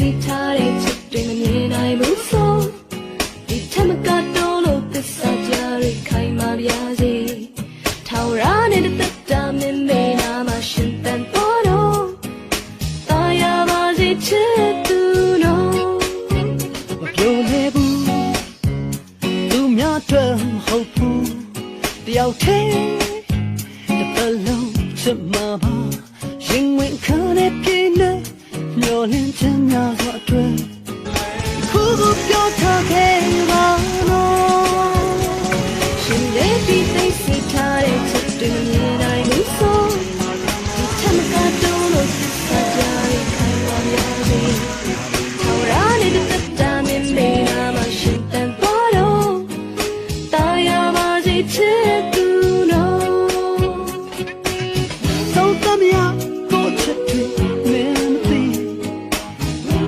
စီထားတဲ့ချစ်တွေမမြင်နိုင်ဘူးဆိုဒီထက်မကတော့လို့သစ္စာကြရိခိုင်မာပြာစီထောင်ရတဲ့တက်တာမင်းမေနာမရှင်တန်ပေါ်တော့တာယာပါစီချစ်သူနော်မပြောလဲဘူးသူများအတွက်မဟုတ်ဘူးတယောက်တည်းတစ်ပလုံးချစ်မှာပါရင်ဝင်ခါနဲ့ပြင်းနေမျောလင်းချင် များစွာအတွက်ခုခုပြောထားခဲ့ပါတော့ရှင်လေးပြီးသိစိတ်ထားတဲ့ချစ်တွေ